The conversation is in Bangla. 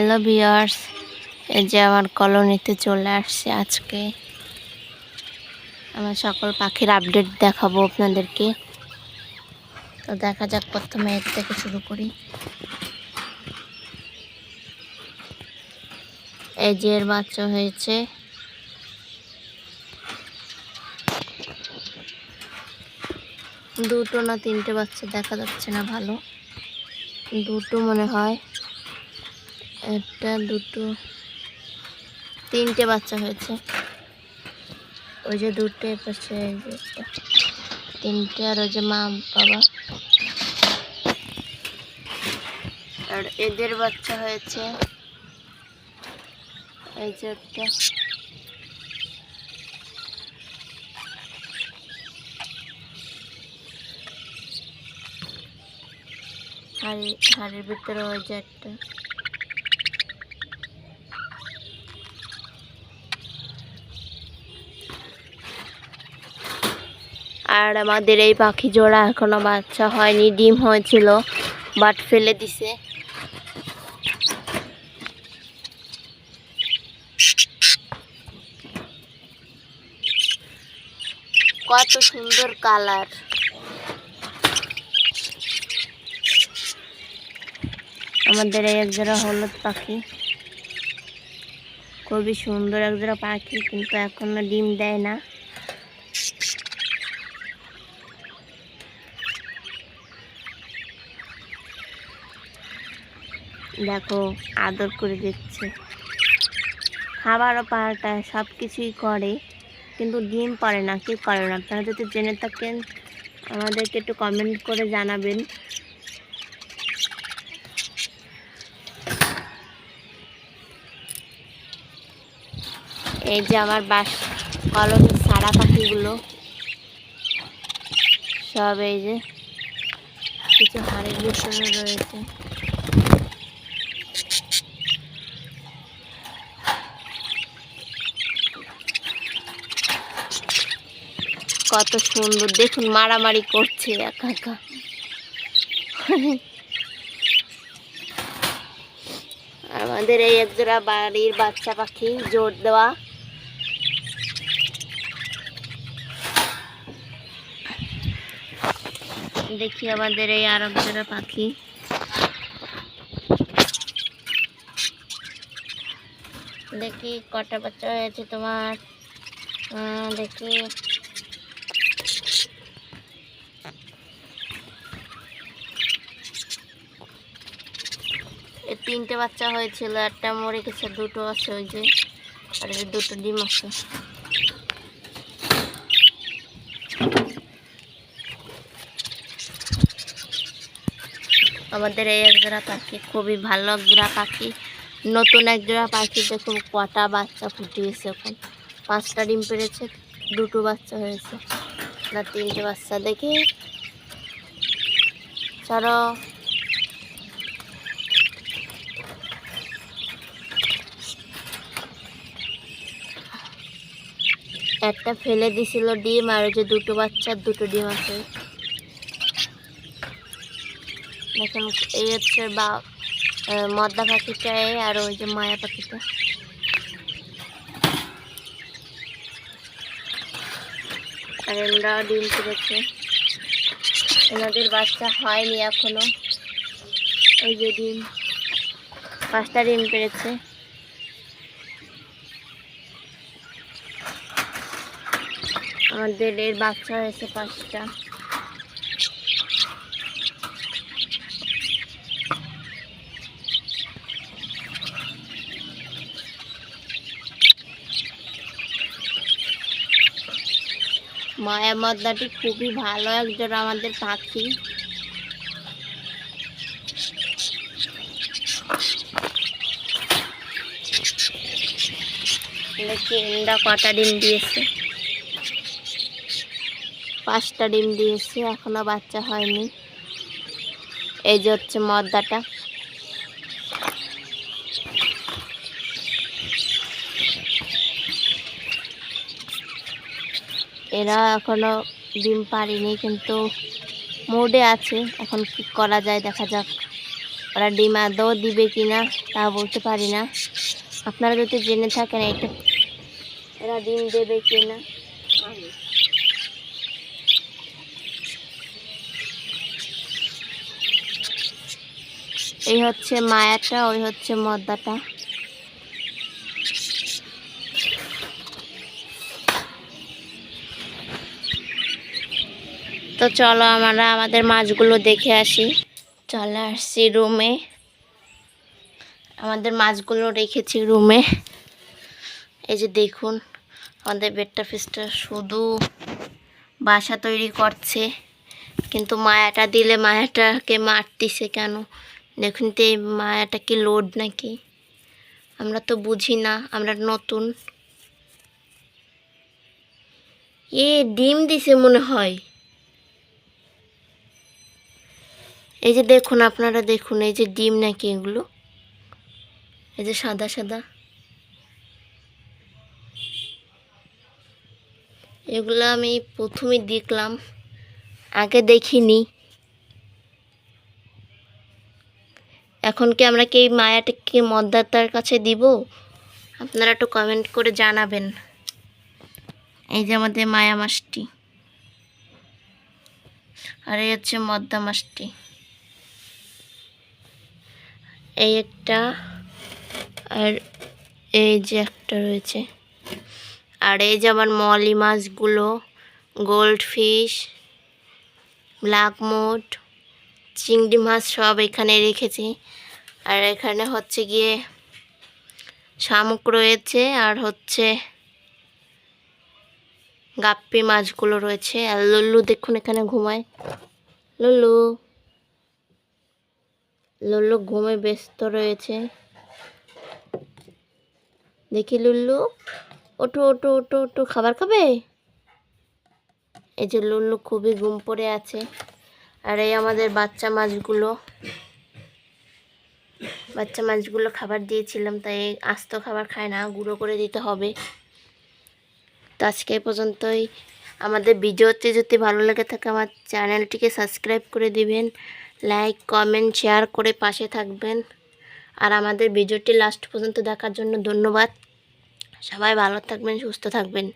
হ্যালো ভিওয়ার্স এই যে আমার কলোনিতে চলে আসছে আজকে। আমার সকল পাখির আপডেট দেখাবো আপনাদেরকে। তো দেখা যাক প্রথমে এর থেকে শুরু করি। এই যে এর বাচ্চা হয়েছে। দুটো না তিনটে বাচ্চা দেখা যাচ্ছে না ভালো। দুটো মনে হয়। একটা, দুটো, তিনটে বাচ্চা হয়েছে। ওই যে দুটো। তিনটে, আর ওই যে মা, বাবা। আর এদের বাচ্চা হয়েছে, এই যে একটা। হাড়ি, হাড়ির ভিতরে ওই যে একটা। আর আমাদের এই পাখি জোড়া এখনও বাচ্চা হয়নি, ডিম হয়েছিল, বাট ফেলে দিছে। কত সুন্দর কালার। আমাদের এই এক একজোড়া হলুদ পাখি। খুবই সুন্দর এক একজোড়া পাখি, কিন্তু এখনও ডিম দেয় না। দেখো, আদর করে দিচ্ছে। খাবারও পাল্টায় সব কিছুই করে, কিন্তু ডিম পারে না, কি করে না? আপনারা যদি জেনে থাকেন, আমাদেরকে একটু কমেন্ট করে জানাবেন। এই যে আমার বাস কলমের সারা পাখিগুলো। সব এই যে, কিছু হাড়ের ভিতরে রয়েছে। কত সুন্দর। দেখুন, মারামারি করছে একা একা। আমাদের এই একজোড়া বাড়ির বাচ্চা পাখি জোর দেওয়া। দেখি আমাদের এই আর একজোড়া পাখি। দেখি কটা বাচ্চা হয়েছে তোমার। দেখি। তিনটে বাচ্চা হয়েছিল, একটা মরে গেছে, দুটো আছে ওই যে, আর দুটো ডিম আছে। আমাদের এই একজোড়া পাখি, খুবই ভালো একজোড়া পাখি। নতুন একজোড়া পাখি দেখুন, কটা বাচ্চা ফুটিয়েছে এখন। পাঁচটা ডিম পেড়েছে দুটো বাচ্চা হয়েছে। না তিনটে বাচ্চা দেখি। চলো। একটা ফেলে দিছিল ডিম আর ওই যে দুটো বাচ্চার দুটো ডিম আছে। দেখুন, এই হচ্ছে বা মদ্দা পাখিটা আর ওই যে মায়া পাখিটা। আর এমরাও ডিম তুলেছে এনাদের বাচ্চা হয়নি এখনও। ওই যে ডিম, পাঁচটা ডিম পেরেছে। আমাদের এর বাচ্চা হয়েছে পাঁচটা। মায়া মদ্দাটি খুবই ভালো একজন আমাদের পাখি। এন্ডা কটা ডিম দিয়েছে। পাঁচটা ডিম দিয়েছে, এখনও বাচ্চা হয়নি। এই যে হচ্ছে মদ্দাটা। এরা এখনও ডিম পারিনি কিন্তু মুডে আছে। এখন কি করা যায়, দেখা যাক। ওরা ডিম আদৌ দিবে কি না তা বলতে পারি না। আপনারা যদি জেনে থাকেন এটা এরা ডিম দেবে কি না এই হচ্ছে মায়াটা, ওই হচ্ছে মদ্দাটা। তো চলো আমরা আমাদের মাছগুলো দেখে আসি। চলে আসছি রুমে। আমাদের মাছগুলো রেখেছি রুমে। এই যে দেখুন, আমাদের বেডটা ফিসটা শুধু বাসা তৈরি করছে। কিন্তু মায়াটা দিলে মায়াটাকে মারতিছে কেন? দেখুন তো, এই মায়াটা কি লোড নাকি? আমরা তো বুঝি না, আমরা নতুন। এ, ডিম দিছে মনে হয়। এই যে দেখুন, আপনারা দেখুন, এই যে ডিম নাকি এগুলো? এই যে সাদা সাদা। এগুলো আমি প্রথমে দেখলাম, আগে দেখিনি। এখন কি আমরা কি মায়াটাকে মদ্দাতার কাছে দিব? আপনারা একটু কমেন্ট করে জানাবেন। এই যে আমাদের মায়া মাছটি আর এই হচ্ছে মদ্দা মাছটি এই একটা আর এই যে একটা রয়েছে। আর এই যে আমার মলি মাছগুলো গোল্ড ফিশ ব্ল্যাক মোড চিংড়ি মাছ সব এখানে রেখেছি। আর এখানে হচ্ছে গিয়ে শামুক রয়েছে আর হচ্ছে গাপ্পি মাছগুলো রয়েছে। আর লুল্লু দেখুন এখানে ঘুমায়। লুল্লু। লুল্লু ঘুমে ব্যস্ত রয়েছে। দেখি লুল্লু। ওঠো ওঠো ওঠো ওঠো। খাবার খাবে? এই যে লুল্লু খুবই ঘুম পড়ে আছে। আর এই আমাদের বাচ্চা মাছগুলো বাচ্চা মাছগুলো খাবার দিয়েছিলাম, তাই আস্ত খাবার খায় না, গুঁড়ো করে দিতে হবে। তো আজকে পর্যন্তই। আমাদের ভিডিওতে যদি ভালো লেগে থাকে আমার চ্যানেলটিকে সাবস্ক্রাইব করে দিবেন, লাইক, কমেন্ট, শেয়ার করে পাশে থাকবেন। আর আমাদের ভিডিওটি লাস্ট পর্যন্ত দেখার জন্য ধন্যবাদ। সবাই ভালো থাকবেন, সুস্থ থাকবেন।